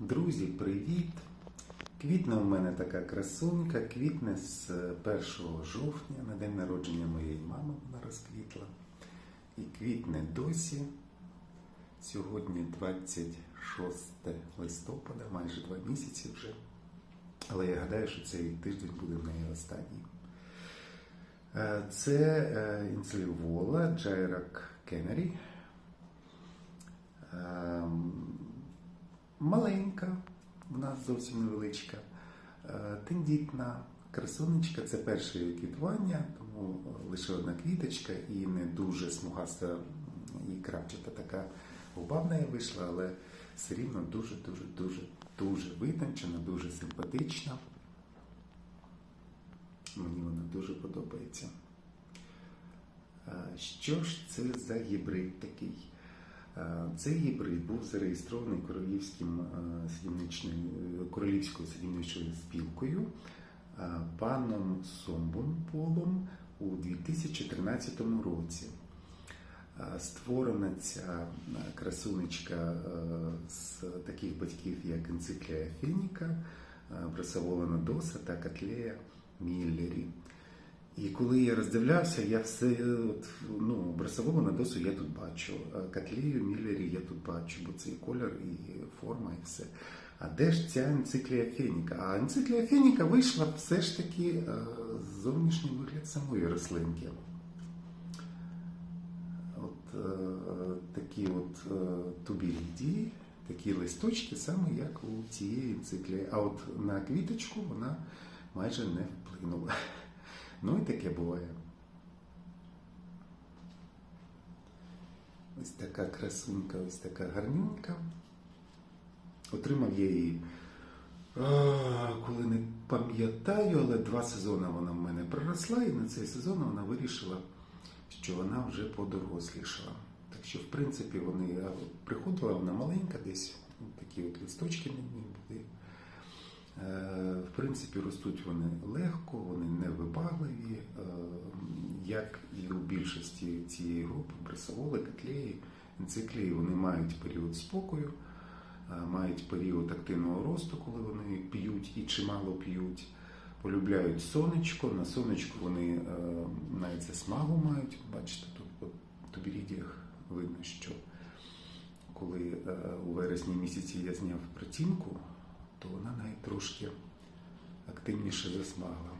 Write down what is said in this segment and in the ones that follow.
Друзі, привіт! Квітне у мене така красунька, квітне з 1 жовтня, на день народження моєї мами вона розквітла. І квітне досі. Сьогодні 26 листопада, майже два місяці вже. Але я гадаю, що цей тиждень буде в неї останній. Е, Це е, інцелівола Джайрак Кеннері. Маленька, вона зовсім невеличка, е, тендітна, красунечка це перше її квітування, тому лише одна квіточка і не дуже смугаста і крапчата така губа в вийшла, але все рівно дуже, дуже, дуже, дуже витончена, дуже симпатична. Мені вона дуже подобається. Е, Що ж це за гібрид такий? Е, Цей гібрид був зареєстрований королівським е, королівською садівничою спілкою е, паном Сомбонполом у 2013 році. Е, Створена ця е, красунечка е, з таких батьків, як енциклія Феніка, е, Брасовола Надоса та Котлея Міллері. І коли я роздивлявся, я все е, от, ну, брасового надосу я тут бачу, а Котлею Міллері я тут бачу, бо це і колір, і форма, і все. А де ж ця енциклія Феніка? А енциклія Феніка вийшла все ж таки е, зовнішній вигляд самої рослинки. От е, такі от тубірідії, такі листочки, саме як у цієї енциклії. А от на квіточку вона майже не вплинула. Ну і таке буває. Ось така красунка, ось така гарнюнька. Отримав я її, а, коли не пам'ятаю, але два сезони вона в мене проросла, і на цей сезон вона вирішила, що вона вже подорослішала. Так що, в принципі, вони приходила вона маленька, десь такі от листочки на ній були. Е, В принципі, ростуть вони легко, вони не вибагливі, е, як і у більшості цієї групи бресоволи, котлеї, енциклеї, вони мають період спокою, е, мають період активного росту, коли вони п'ють і чимало п'ють, полюбляють сонечко. На сонечку вони е, навіть засмагу мають. Бачите, тут по тубірідіях видно, що коли е, у вересні місяці я зняв притінку, то вона навіть трошки активніше засмагла.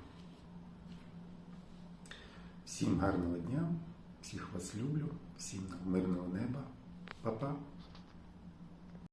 Всім гарного дня, всіх вас люблю, всім мирного неба. Па-па!